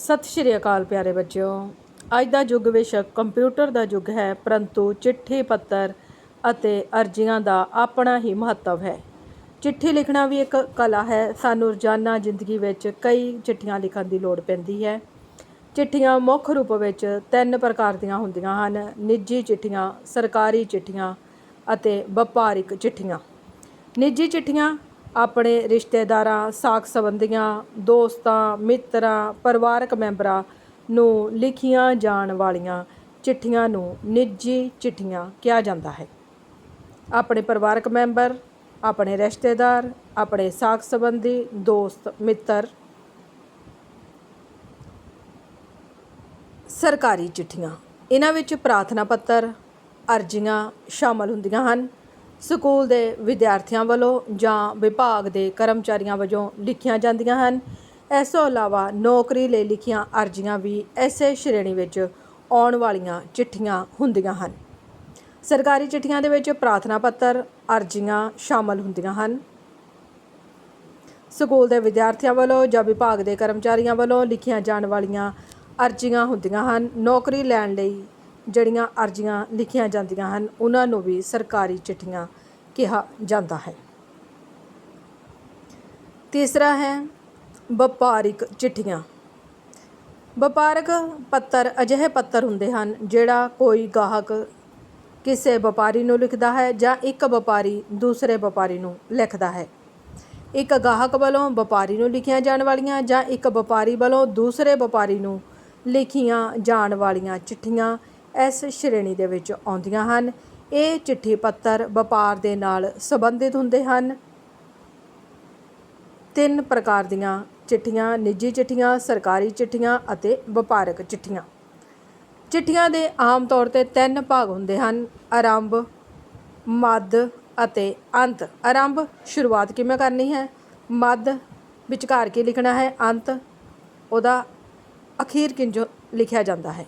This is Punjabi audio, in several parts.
ਸਤਿ ਸ਼੍ਰੀ ਅਕਾਲ ਪਿਆਰੇ ਬੱਚਿਓ। ਅੱਜ ਦਾ ਯੁੱਗ ਬੇਸ਼ੱਕ ਕੰਪਿਊਟਰ ਦਾ ਯੁੱਗ ਹੈ, ਪਰੰਤੂ ਚਿੱਠੀ, ਪੱਤਰ ਅਤੇ ਅਰਜ਼ੀਆਂ ਦਾ ਆਪਣਾ ਹੀ ਮਹੱਤਵ ਹੈ। ਚਿੱਠੀ ਲਿਖਣਾ ਵੀ ਇੱਕ ਕਲਾ ਹੈ। ਸਾਨੂੰ ਰੋਜ਼ਾਨਾ ਜ਼ਿੰਦਗੀ ਵਿੱਚ ਕਈ ਚਿੱਠੀਆਂ ਲਿਖਣ ਦੀ ਲੋੜ ਪੈਂਦੀ ਹੈ। ਚਿੱਠੀਆਂ ਮੁੱਖ ਰੂਪ ਵਿੱਚ ਤਿੰਨ ਪ੍ਰਕਾਰ ਦੀਆਂ ਹੁੰਦੀਆਂ ਹਨ। ਨਿੱਜੀ ਚਿੱਠੀਆਂ, ਸਰਕਾਰੀ ਚਿੱਠੀਆਂ ਅਤੇ ਵਪਾਰਿਕ ਚਿੱਠੀਆਂ। ਨਿੱਜੀ ਚਿੱਠੀਆਂ ਆਪਣੇ ਰਿਸ਼ਤੇਦਾਰਾਂ ਸਾਕ ਸੰਬੰਧੀਆਂ, ਦੋਸਤਾਂ, ਮਿੱਤਰਾਂ, ਪਰਿਵਾਰਕ ਮੈਂਬਰਾਂ ਨੂੰ ਲਿਖੀਆਂ ਜਾਣ ਵਾਲੀਆਂ ਚਿੱਠੀਆਂ ਨੂੰ ਨਿੱਜੀ ਚਿੱਠੀਆਂ ਕਿਹਾ ਜਾਂਦਾ ਹੈ। ਆਪਣੇ ਪਰਿਵਾਰਕ ਮੈਂਬਰ, ਆਪਣੇ ਰਿਸ਼ਤੇਦਾਰ, ਆਪਣੇ ਸਾਕ ਸੰਬੰਧੀ, ਦੋਸਤ, ਮਿੱਤਰ, ਸਰਕਾਰੀ ਚਿੱਠੀਆਂ। ਇਹਨਾਂ ਵਿੱਚ ਪ੍ਰਾਰਥਨਾ ਪੱਤਰ, ਅਰਜ਼ੀਆਂ ਸ਼ਾਮਲ ਹੁੰਦੀਆਂ ਹਨ। ਸਕੂਲ ਦੇ ਵਿਦਿਆਰਥੀਆਂ ਵੱਲੋਂ ਜਾਂ ਵਿਭਾਗ ਦੇ ਕਰਮਚਾਰੀਆਂ ਵਜੋਂ ਲਿਖੀਆਂ ਜਾਂਦੀਆਂ ਹਨ। ਇਸ ਤੋਂ ਇਲਾਵਾ ਨੌਕਰੀ ਲਈ ਲਿਖੀਆਂ ਅਰਜ਼ੀਆਂ ਵੀ ਇਸੇ ਸ਼੍ਰੇਣੀ ਵਿੱਚ ਆਉਣ ਵਾਲੀਆਂ ਚਿੱਠੀਆਂ ਹੁੰਦੀਆਂ ਹਨ। ਸਰਕਾਰੀ ਚਿੱਠੀਆਂ ਦੇ ਵਿੱਚ ਪ੍ਰਾਰਥਨਾ ਪੱਤਰ, ਅਰਜ਼ੀਆਂ ਸ਼ਾਮਲ ਹੁੰਦੀਆਂ ਹਨ। ਸਕੂਲ ਦੇ ਵਿਦਿਆਰਥੀਆਂ ਵੱਲੋਂ ਜਾਂ ਵਿਭਾਗ ਦੇ ਕਰਮਚਾਰੀਆਂ ਵੱਲੋਂ ਲਿਖੀਆਂ ਜਾਣ ਵਾਲੀਆਂ ਅਰਜ਼ੀਆਂ ਹੁੰਦੀਆਂ ਹਨ। ਨੌਕਰੀ ਲੈਣ ਲਈ ਜਿਹੜੀਆਂ ਅਰਜ਼ੀਆਂ ਲਿਖੀਆਂ ਜਾਂਦੀਆਂ ਹਨ, ਉਹਨਾਂ ਨੂੰ ਵੀ ਸਰਕਾਰੀ ਚਿੱਠੀਆਂ ਕਿਹਾ ਜਾਂਦਾ ਹੈ। ਤੀਸਰਾ ਹੈ, ਵਪਾਰਿਕ ਚਿੱਠੀਆਂ। ਵਪਾਰਕ ਪੱਤਰ ਅਜਿਹੇ ਪੱਤਰ ਹੁੰਦੇ ਹਨ, ਜਿਹੜਾ ਕੋਈ ਗਾਹਕ ਕਿਸੇ ਵਪਾਰੀ ਨੂੰ ਲਿਖਦਾ ਹੈ ਜਾਂ ਇੱਕ ਵਪਾਰੀ ਦੂਸਰੇ ਵਪਾਰੀ ਨੂੰ ਲਿਖਦਾ ਹੈ। ਇੱਕ ਗਾਹਕ ਵੱਲੋਂ ਵਪਾਰੀ ਨੂੰ ਲਿਖੀਆਂ ਜਾਣ ਵਾਲੀਆਂ ਜਾਂ ਇੱਕ ਵਪਾਰੀ ਵੱਲੋਂ ਦੂਸਰੇ ਵਪਾਰੀ ਨੂੰ ਲਿਖੀਆਂ ਜਾਣ ਵਾਲੀਆਂ ਚਿੱਠੀਆਂ ਇਸ ਸ਼੍ਰੇਣੀ ਦੇ ਵਿੱਚ ਆਉਂਦੀਆਂ ਹਨ। ਇਹ ਚਿੱਠੀ ਪੱਤਰ ਵਪਾਰ ਦੇ ਨਾਲ ਸੰਬੰਧਿਤ ਹੁੰਦੇ ਹਨ। ਤਿੰਨ ਪ੍ਰਕਾਰ ਦੀਆਂ ਚਿੱਠੀਆਂ, ਨਿੱਜੀ ਚਿੱਠੀਆਂ, ਸਰਕਾਰੀ ਚਿੱਠੀਆਂ ਅਤੇ ਵਪਾਰਕ ਚਿੱਠੀਆਂ। ਚਿੱਠੀਆਂ ਦੇ ਆਮ ਤੌਰ ਤੇ ਤਿੰਨ ਭਾਗ ਹੁੰਦੇ ਹਨ। ਆਰੰਭ, ਮੱਧ ਅਤੇ ਅੰਤ। ਆਰੰਭ, ਸ਼ੁਰੂਆਤ ਕਿਵੇਂ ਕਰਨੀ ਹੈ? ਮੱਧ ਵਿਚਕਾਰ ਕੀ ਲਿਖਣਾ ਹੈ? ਅੰਤ, ਉਹਦਾ ਅਖੀਰ ਕਿੰਜ ਲਿਖਿਆ ਜਾਂਦਾ ਹੈ?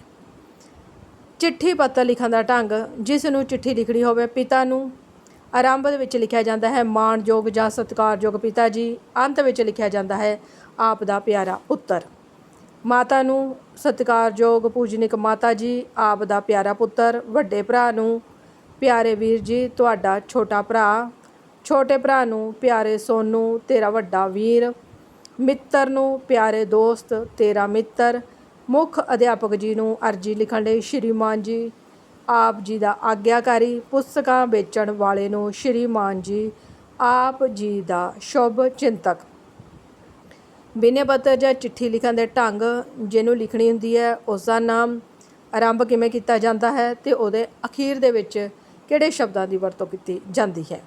ਚਿੱਠੀ ਪੱਤਰ ਲਿਖਣ ਦਾ ਢੰਗ, ਜਿਸ ਨੂੰ ਚਿੱਠੀ ਲਿਖਣੀ ਹੋਵੇ ਪਿਤਾ ਨੂੰ ਆਰੰਭ ਦੇ ਵਿੱਚ ਲਿਖਿਆ ਜਾਂਦਾ ਹੈ, ਮਾਣਯੋਗ ਜਾਂ ਸਤਿਕਾਰਯੋਗ ਪਿਤਾ ਜੀ, ਅੰਤ ਵਿੱਚ ਲਿਖਿਆ ਜਾਂਦਾ ਹੈ, ਆਪ ਦਾ ਪਿਆਰਾ ਪੁੱਤਰ। ਮਾਤਾ ਨੂੰ ਸਤਿਕਾਰਯੋਗ ਪੂਜਨਿਕ ਮਾਤਾ ਜੀ, ਆਪ ਦਾ ਪਿਆਰਾ ਪੁੱਤਰ, ਵੱਡੇ ਭਰਾ ਨੂੰ, ਪਿਆਰੇ ਵੀਰ ਜੀ, ਤੁਹਾਡਾ ਛੋਟਾ ਭਰਾ, ਛੋਟੇ ਭਰਾ ਨੂੰ, ਪਿਆਰੇ ਸੋਨੂ, ਤੇਰਾ ਵੱਡਾ ਵੀਰ, ਮਿੱਤਰ ਨੂੰ, ਪਿਆਰੇ ਦੋਸਤ, ਤੇਰਾ ਮਿੱਤਰ ਮੁੱਖ ਅਧਿਆਪਕ ਜੀ ਨੂੰ ਅਰਜੀ ਲਿਖਣ ਲਈ ਸ਼੍ਰੀਮਾਨ ਜੀ ਆਪ ਜੀ ਦਾ ਆਗਿਆਕਾਰੀ ਪੁਸਤਕਾਂ ਵੇਚਣ ਵਾਲੇ ਨੂੰ ਸ਼੍ਰੀਮਾਨ ਜੀ ਆਪ ਜੀ ਦਾ ਸ਼ੁਭ ਚਿੰਤਕ। ਬਿਨੇ ਪੱਤਰ ਜਾਂ ਚਿੱਠੀ ਲਿਖਣ ਦੇ ਢੰਗ ਜਿਹਨੂੰ ਲਿਖਣੀ ਹੁੰਦੀ ਹੈ ਉਸ ਦਾ ਨਾਮ ਆਰੰਭ ਕਿਵੇਂ ਕੀਤਾ ਜਾਂਦਾ ਹੈ ਤੇ ਉਹਦੇ ਅਖੀਰ ਦੇ ਵਿੱਚ ਕਿਹੜੇ ਸ਼ਬਦਾਂ ਦੀ ਵਰਤੋਂ ਕੀਤੀ ਜਾਂਦੀ ਹੈ?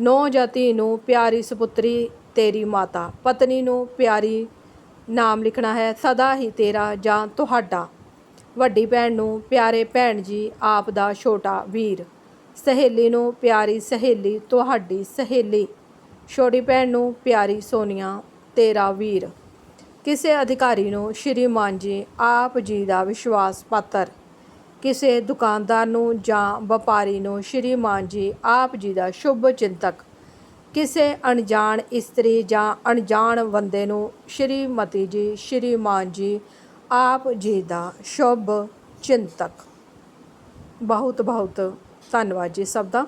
ਨੌ ਜਾਤੀ ਨੂੰ ਪਿਆਰੀ ਸੁਪੁੱਤਰੀ ਤੇਰੀ ਮਾਤਾ, ਪਤਨੀ ਨੂੰ ਪਿਆਰੀ ਨਾਮ ਲਿਖਣਾ ਹੈ, ਸਦਾ ਹੀ ਤੇਰਾ ਜਾਂ ਤੁਹਾਡਾ। ਵੱਡੀ ਭੈਣ ਨੂੰ ਪਿਆਰੇ ਭੈਣ ਜੀ, ਆਪ ਦਾ ਛੋਟਾ ਵੀਰ। ਸਹੇਲੀ ਨੂੰ ਪਿਆਰੀ ਸਹੇਲੀ, ਤੁਹਾਡੀ ਸਹੇਲੀ। ਛੋਟੀ ਭੈਣ ਨੂੰ ਪਿਆਰੀ ਸੋਨੀਆ, ਤੇਰਾ ਵੀਰ। ਕਿਸੇ ਅਧਿਕਾਰੀ ਨੂੰ ਸ਼੍ਰੀਮਾਨ ਜੀ ਆਪ ਜੀ ਦਾ ਵਿਸ਼ਵਾਸ ਪਾਤਰ। ਕਿਸੇ ਦੁਕਾਨਦਾਰ ਨੂੰ ਜਾਂ ਵਪਾਰੀ ਨੂੰ ਸ਼੍ਰੀਮਾਨ ਜੀ ਆਪ ਜੀ ਦਾ ਸ਼ੁਭ ਚਿੰਤਕ। ਕਿਸੇ ਅਣਜਾਣ ਇਸਤਰੀ ਜਾਂ ਅਣਜਾਣ ਬੰਦੇ ਨੂੰ ਸ਼੍ਰੀਮਤੀ ਜੀ, ਸ਼੍ਰੀਮਾਨ ਜੀ, ਆਪ ਜੀ ਦਾ ਸ਼ੁਭ ਚਿੰਤਕ। ਬਹੁਤ ਬਹੁਤ ਧੰਨਵਾਦ ਜੀ ਸਭ ਦਾ।